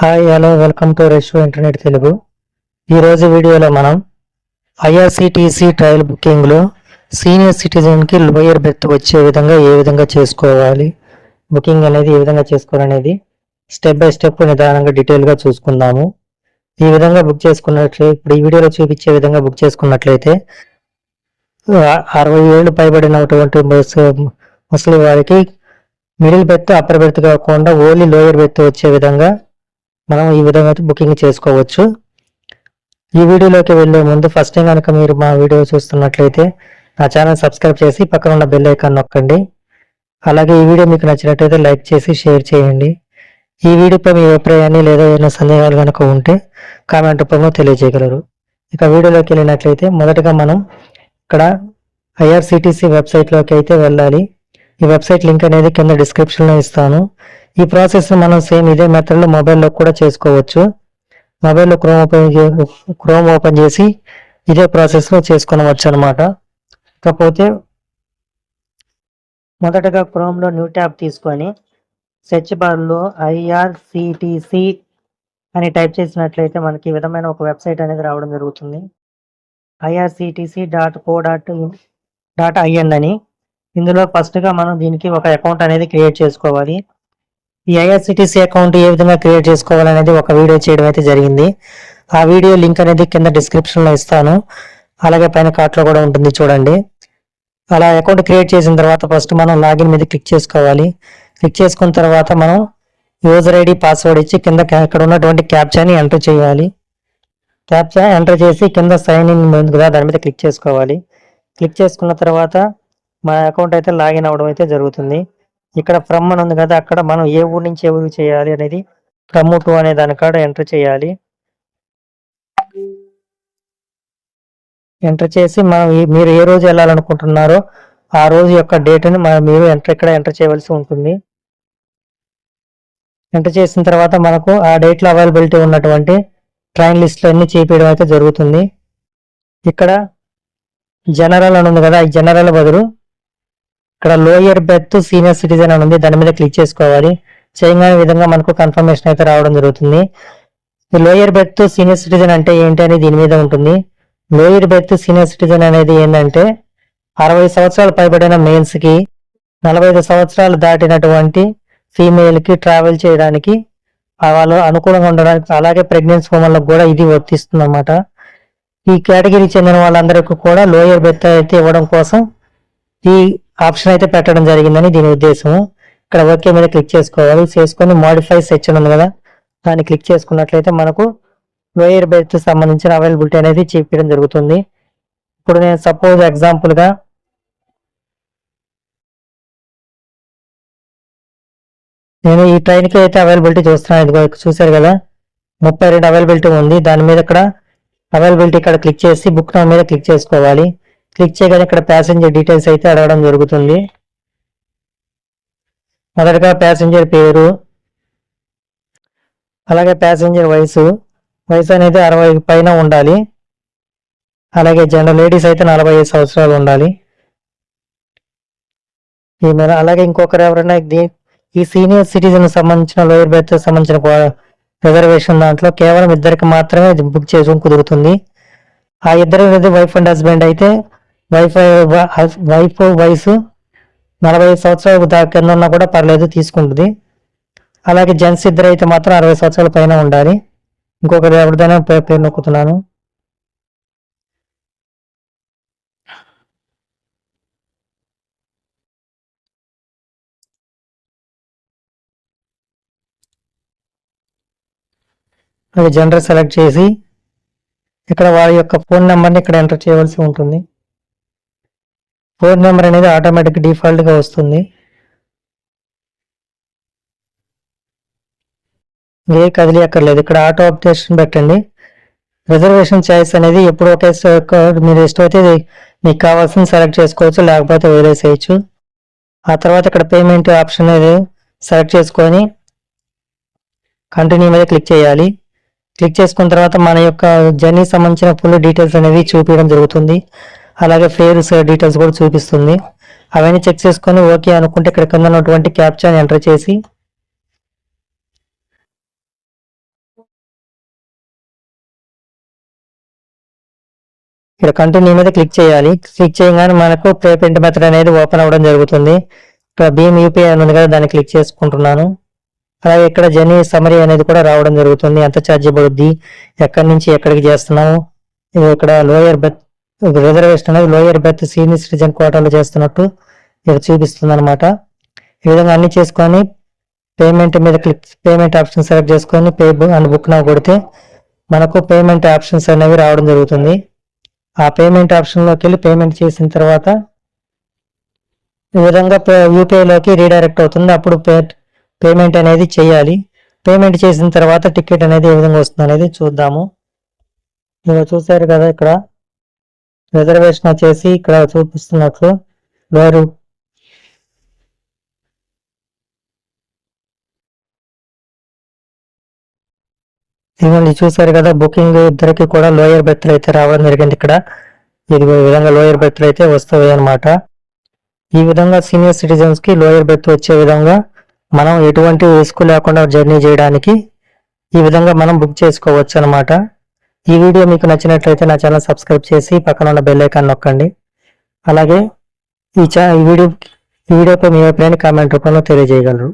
Hi hello welcome to రెషో internet Telugu. ఈరోజు వీడియోలో మనం ఐఆర్సిటీసీ ట్రయల్ బుకింగ్లో సీనియర్ సిటిజన్కి లోయర్ బెర్త్ వచ్చే విధంగా ఏ విధంగా చేసుకోవాలి బుకింగ్ అనేది ఏ విధంగా చేసుకోవాలనేది స్టెప్ బై స్టెప్ నిదానంగా డీటెయిల్గా చూసుకుందాము. ఈ విధంగా బుక్ చేసుకున్నట్లయితే ఇప్పుడు ఈ వీడియోలో చూపించే విధంగా బుక్ చేసుకున్నట్లయితే అరవై ఏళ్ళు పైబడినటువంటి ముస్లిం ముసలి వారికి మిడిల్ బెర్త్ అప్పర్ బెర్త్ కాకుండా ఓన్లీ లోయర్ బెర్త్ వచ్చే విధంగా మనం ఈ విధంగా అయితే బుకింగ్ చేసుకోవచ్చు. ఈ వీడియోలోకి వెళ్ళే ముందు ఫస్ట్ టైం కనుక మీరు మా వీడియో చూస్తున్నట్లయితే నా ఛానల్ సబ్స్క్రైబ్ చేసి పక్కన ఉన్న బెల్ ఐకాన్ నొక్కండి. అలాగే ఈ వీడియో మీకు నచ్చినట్లయితే లైక్ చేసి షేర్ చేయండి. ఈ వీడియోపై మీ అభిప్రాయాన్ని లేదా ఏదైనా సందేహాలు కనుక ఉంటే కామెంట్ రూపంలో తెలియజేయగలరు. ఇక వీడియోలోకి వెళ్ళినట్లయితే మొదటగా మనం ఇక్కడ ఐఆర్సిటీసీ వెబ్సైట్లోకి అయితే వెళ్ళాలి. ఈ వెబ్సైట్ లింక్ అనేది కింద డిస్క్రిప్షన్లో ఇస్తాను. ఈ ప్రాసెస్ మనం సేమ్ ఇదే మెథడ్లో మొబైల్లో కూడా చేసుకోవచ్చు. మొబైల్లో క్రోమ్ ఓపెన్ క్రోమ్ ఓపెన్ చేసి ఇదే ప్రాసెస్లో చేసుకునవచ్చు అనమాట కాకపోతే మొదటగా క్రోమ్లో న్యూ ట్యాబ్ తీసుకొని సెర్చ్ బార్లో ఐఆర్సిటిసి అని టైప్ చేసినట్లయితే మనకి ఈ విధమైన ఒక వెబ్సైట్ అనేది రావడం జరుగుతుంది. IRCTC dot co dot dot IN అని. ఇందులో ఫస్ట్గా మనం దీనికి ఒక అకౌంట్ అనేది క్రియేట్ చేసుకోవాలి. ఈ ఐఆర్సిటీసీ అకౌంట్ ఏ విధంగా క్రియేట్ చేసుకోవాలనేది ఒక వీడియో చేయడం అయితే జరిగింది. ఆ వీడియో లింక్ అనేది కింద డిస్క్రిప్షన్లో ఇస్తాను. అలాగే పైన కార్ట్లో కూడా ఉంటుంది చూడండి. అలా అకౌంట్ క్రియేట్ చేసిన తర్వాత ఫస్ట్ మనం లాగిన్ మీద క్లిక్ చేసుకోవాలి. క్లిక్ చేసుకున్న తర్వాత మనం యూజర్ ఐడి పాస్వర్డ్ ఇచ్చి కింద ఇక్కడ ఉన్నటువంటి క్యాప్చాని ఎంటర్ చేయాలి. క్యాప్చా ఎంటర్ చేసి కింద సైన్ ఇన్ ముందుగా కదా దాని మీద క్లిక్ చేసుకోవాలి. క్లిక్ చేసుకున్న తర్వాత మన అకౌంట్ అయితే లాగిన్ అవ్వడం అయితే జరుగుతుంది. ఇక్కడ ఫ్రమ్ అని ఉంది కదా అక్కడ మనం ఏ ఊరు నుంచి ఏ ఊరు చేయాలి అనేది ఫ్రమ్ టు అనే దాని కాడ ఎంటర్ చేయాలి. ఎంటర్ చేసి మనం మీరు ఏ రోజు వెళ్ళాలనుకుంటున్నారో ఆ రోజు యొక్క డేట్ని మనం మీరు ఎంటర్ ఇక్కడ ఎంటర్ చేయవలసి ఉంటుంది. ఎంటర్ చేసిన తర్వాత మనకు ఆ డేట్లో అవైలబిలిటీ ఉన్నటువంటి ట్రైన్ లిస్ట్లు అన్ని చేపించడం అయితే జరుగుతుంది. ఇక్కడ జనరల్ అని ఉంది కదా ఈ జనరల్ బదులు ఇక్కడ లోయర్ బెర్త్ సీనియర్ సిటిజన్ అని ఉంది. దాని మీద క్లిక్ చేసుకోవాలి. చేయగానే విధంగా మనకు కన్ఫర్మేషన్ అయితే రావడం జరుగుతుంది. లోయర్ బెర్త్ సీనియర్ సిటిజన్ అంటే ఏంటి అనేది దీని మీద ఉంటుంది. లోయర్ బెర్త్ సీనియర్ సిటిజన్ అనేది ఏంటంటే అరవై సంవత్సరాలు పైబడిన మేల్స్కి నలభై ఐదు సంవత్సరాలు దాటినటువంటి ఫీమేల్కి ట్రావెల్ చేయడానికి వాళ్ళు అనుకూలంగా ఉండడానికి అలాగే ప్రెగ్నెన్సీ ఉమెన్లకు కూడా ఇది వర్తిస్తుంది అనమాట ఈ కేటగిరీ చెందిన వాళ్ళందరికీ కూడా లోయర్ బెర్త్ అయితే ఇవ్వడం కోసం ఈ ఆప్షన్ అయితే పెట్టడం జరిగిందని దీని ఉద్దేశం ఇక్కడ ఓకే మీద క్లిక్ చేసుకోవాలి. చేసుకొని మోడిఫై సెక్షన్ ఉంది కదా దాన్ని క్లిక్ చేసుకున్నట్లయితే మనకు లోయర్ బెర్త్ సంబంధించిన అవైలబిలిటీ అనేది చూపించడం జరుగుతుంది. ఇప్పుడు నేను సపోజ్ ఎగ్జాంపుల్గా నేను ఈ ట్రైన్కి అయితే అవైలబిలిటీ చూస్తున్నాను. ఇదిగో చూశారు కదా ముప్పై రెండు అవైలబిలిటీ ఉంది. దాని మీద ఇక్కడ అవైలబిలిటీ ఇక్కడ క్లిక్ చేసి బుక్ నా మీద క్లిక్ చేసుకోవాలి. క్లిక్ చేయగానే ఇక్కడ ప్యాసింజర్ డీటెయిల్స్ అయితే అడగడం జరుగుతుంది. మొదటగా ప్యాసింజర్ పేరు అలాగే ప్యాసింజర్ వయసు వయసు అనేది అరవై పైన ఉండాలి. అలాగే జనరల్ లేడీస్ అయితే నలభై ఐదు సంవత్సరాలు ఉండాలి. ఈమె అలాగే ఇంకొకరు ఎవరైనా ఈ సీనియర్ సిటిజన్ సంబంధించిన లోయర్ బెర్త్ సంబంధించిన రిజర్వేషన్ దాంట్లో కేవలం ఇద్దరికి మాత్రమే బుక్ చేసుకుని కుదురుతుంది. ఆ ఇద్దరు వైఫ్ అండ్ హస్బెండ్ అయితే వైఫ్ వైఫ్ వయసు నలభై ఐదు సంవత్సరాలు దాకా కింద ఉన్నా కూడా పర్లేదు తీసుకుంటుంది. అలాగే జెంట్స్ ఇద్దరు అయితే మాత్రం అరవై సంవత్సరాల పైన ఉండాలి. ఇంకొకరు ఎవరిదైనా పేరు నొక్కుతున్నాను. అది జెండర్ సెలెక్ట్ చేసి ఇక్కడ వారి యొక్క ఫోన్ నెంబర్ని ఇక్కడ ఎంటర్ చేయవలసి ఉంటుంది. ఫోన్ నెంబర్ అనేది ఆటోమేటిక్ డిఫాల్ట్గా వస్తుంది. ఏ కదిలి అక్కర్లేదు ఇక్కడ ఆటో అప్డేషన్ పెట్టండి. రిజర్వేషన్ చాయిస్ అనేది ఎప్పుడు ఒకే స- మీరు ఇష్టమైతే మీకు కావాల్సింది సెలెక్ట్ చేసుకోవచ్చు లేకపోతే వదిలేసేయచ్చు. ఆ తర్వాత ఇక్కడ పేమెంట్ ఆప్షన్ అనేది సెలెక్ట్ చేసుకొని కంటిన్యూ మీద క్లిక్ చేయాలి. క్లిక్ చేసుకున్న తర్వాత మన యొక్క జర్నీ సంబంధించిన ఫుల్ డీటెయిల్స్ అనేవి చూపించడం జరుగుతుంది. అలాగే ఫేర్స్ డీటెయిల్స్ కూడా చూపిస్తుంది. అవన్నీ చెక్ చేసుకొని ఓకే అనుకుంటే ఇక్కడ కింద ఉన్నటువంటి క్యాప్చర్ ఎంటర్ చేసి ఇక్కడ కంటిన్యూ మీద క్లిక్ చేయాలి. క్లిక్ చేయగానే మనకు పే ప్రింట్ మెథడ్ అనేది ఓపెన్ అవ్వడం జరుగుతుంది. ఇక్కడ భీమ్ యూపీఐ అని ఉంది కదా దాన్ని క్లిక్ చేసుకుంటున్నాను. అలాగే ఇక్కడ జర్నీ సమరీ అనేది కూడా రావడం జరుగుతుంది. ఎంత ఛార్జ్ పడుద్ది ఎక్కడి నుంచి ఎక్కడికి చేస్తున్నాము? ఇక్కడ లోయర్ బెత్ రిజర్వేషన్ అనేది లోయర్ బెర్త్ సీనియర్ సిటిజన్ కోటాలో చేస్తున్నట్టు ఇక్కడ చూపిస్తుంది అనమాట ఈ విధంగా అన్ని చేసుకొని పేమెంట్ మీద క్లిక్ పేమెంట్ ఆప్షన్ సెలెక్ట్ చేసుకొని పే అండ్ బుక్ నా కొడితే మనకు పేమెంట్ ఆప్షన్స్ అనేవి రావడం జరుగుతుంది. ఆ పేమెంట్ ఆప్షన్లోకి వెళ్ళి పేమెంట్ చేసిన తర్వాత ఈ విధంగా యూపీఐలోకి రీడైరెక్ట్ అవుతుంది. అప్పుడు పే పేమెంట్ అనేది చేయాలి. పేమెంట్ చేసిన తర్వాత టికెట్ అనేది ఏ విధంగా వస్తుంది అనేది చూద్దాము. మీరు చూసారు కదా ఇక్కడ. రిజర్వేషన్ వచ్చేసి ఇక్కడ చూపిస్తున్నట్లు లోయర్ ఇదిగోండి చూసారు కదా బుకింగ్ ఇద్దరికి కూడా లోయర్ బెర్త్లు అయితే రావడం జరిగింది ఇక్కడ. ఇది విధంగా లోయర్ బెర్త్లు అయితే వస్తాయి అనమాట ఈ విధంగా సీనియర్ సిటిజన్స్కి లోయర్ బెర్త్ వచ్చే విధంగా మనం ఎటువంటి రిస్క్ లేకుండా జర్నీ చేయడానికి ఈ విధంగా మనం బుక్ చేసుకోవచ్చు అనమాట ఈ వీడియో మీకు నచ్చినట్లయితే నా ఛానల్ సబ్స్క్రైబ్ చేసి పక్కన ఉన్న బెల్ ఐకాన్ నొక్కండి. అలాగే ఈ చా ఈ వీడియో ఈ వీడియోపై మీ అభిప్రాయాన్ని కామెంట్ రూపంలో తెలియజేయగలరు.